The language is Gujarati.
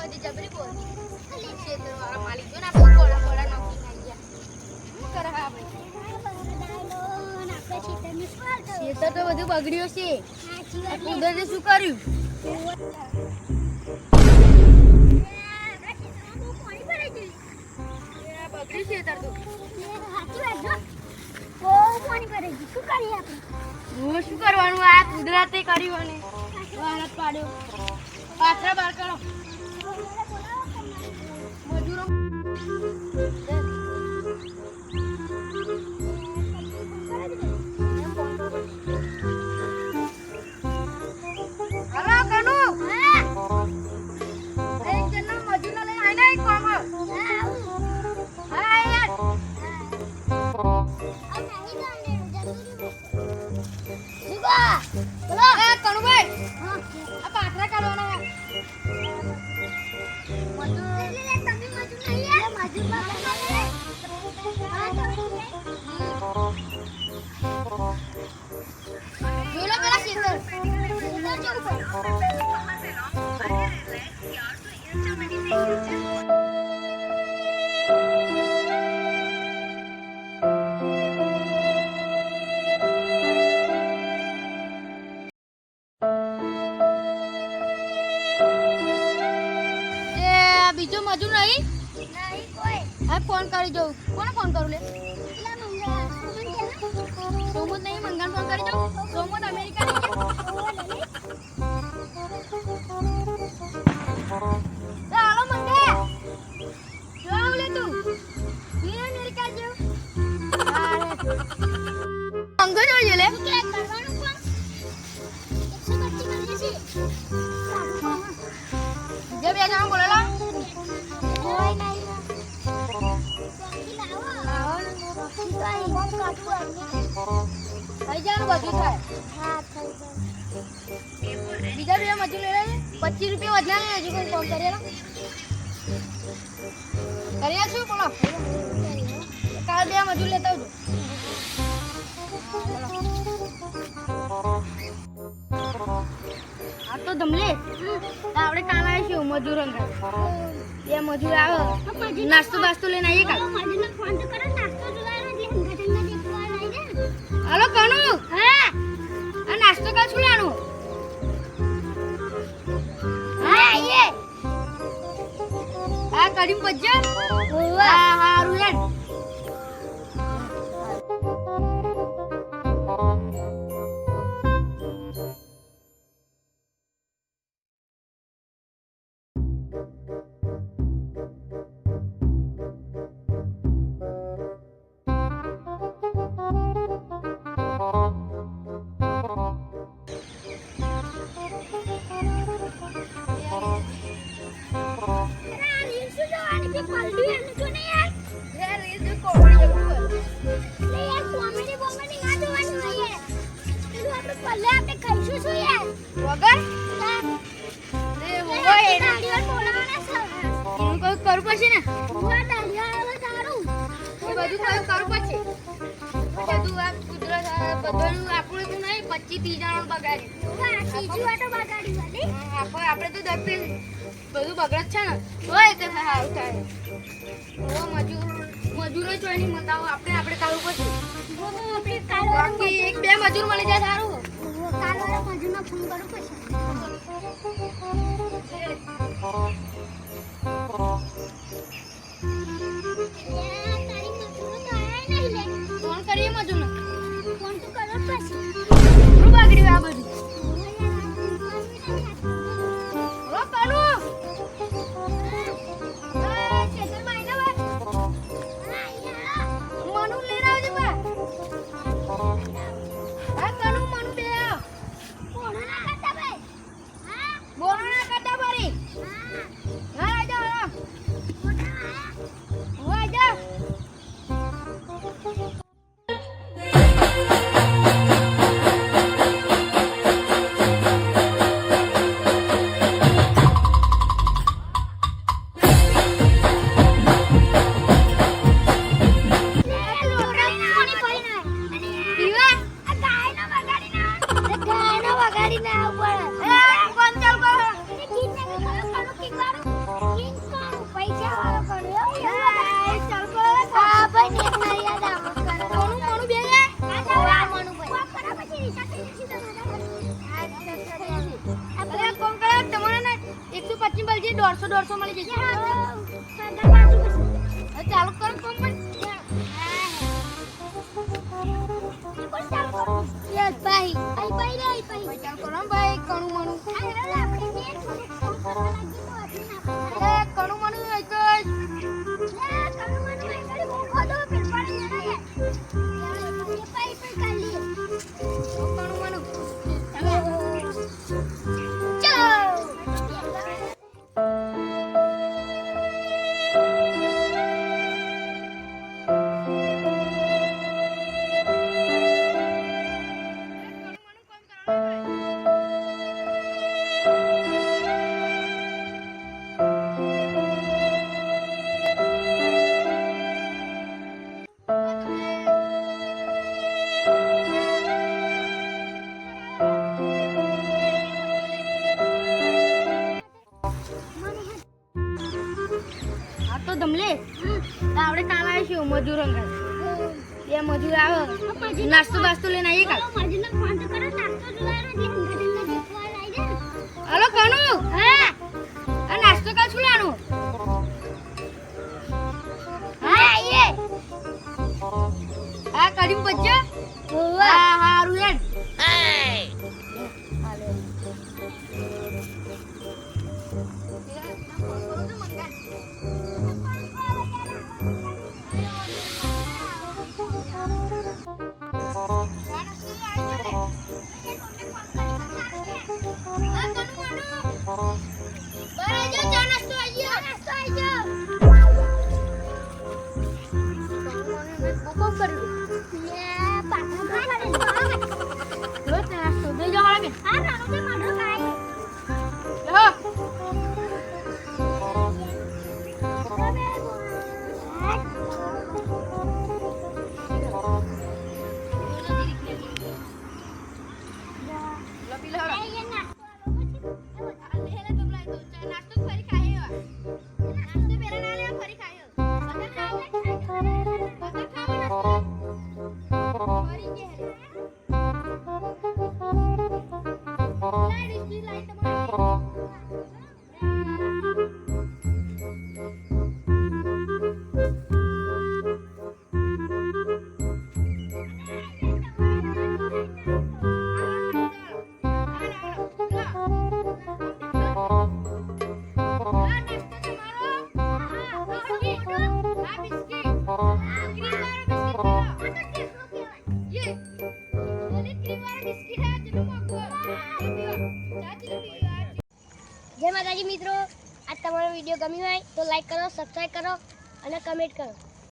બોધી જબરી બોધી ખેતર વાળા માલિક જો ને આપણે કોળા કોળા નોકી ખાઈ ગયા શું કરે ભાઈ ખેતર તો બધું બગડ્યું છે કુદરતે શું કર્યું બગડ્યું ખેતર તો હું શું કરવાનું આ કુદરતે કર્યું અને વારત પાડ્યો પાથરા બાર કરો હલો બીજો મજૂર નહીં? હા ફોન કરી જોઉં કોને ફોન કરું લે? સોમત નહીં મંગાન ફોન કરી દઉં. સોમત અમેરિકા જે બે જણા બોલેલા થઈ જાય બધું થાય બીજા બે મજૂર પચીસ રૂપિયા વધ્યા હજુ કોઈ ફોન કરેલા કર્યા છું બોલો કાલ બે મજૂર લેતા આવજો તો આપણે કામ આવે છે મજૂર બે મજૂર આવે. નાસ્તો બાસ્તો લઈને આવીએ કાલ. હાલો કનુ. હા. આ નાસ્તો કાલ શું લેવાનું હા આઈએ આ કરીમ પજ્જા હા હારું યાર બધું તારું કરવું પડશે બધું આ કુદરત બધું આપણું તો નહીં પચીસ ત્રીસ જણાનું બગાડ્યું. આપણે આપણે તો દર બધું બગડત છે ને. હોય તો સારું થાય. હવે મજૂર મજૂરો જ હોય મતાવો આપણે આપણે કરવું પડશે. બાકી એક બે મજૂર મળી જાય સારું. ફોન કરીએ મજૂરને શું દોઢસો દોઢસો મળી જશે ચાલુ કરો કોમ્પન ભાઈ કણું મણું ધમલે આપણે કાલ આવીશું મજૂર અંગલ બે મજૂર આવે. નાસ્તો બાસ્તો લઈને આવીએ કાલ. હલો મજૂરને ફોન તો કરો, નાસ્તો જોવાનો એટલે હંગાથે હંગાથે ફોન આવી જાય ને. હાલો કણું હા. આ નાસ્તો કાલ શું લાનું હા આઈએ આ કઢી બચ્ચો હા હારું હેડ. જય માતાજી મિત્રો આ તમારો વીડિયો ગમ્યો હોય તો લાઈક કરો સબસ્ક્રાઈબ કરો અને કમેન્ટ કરો.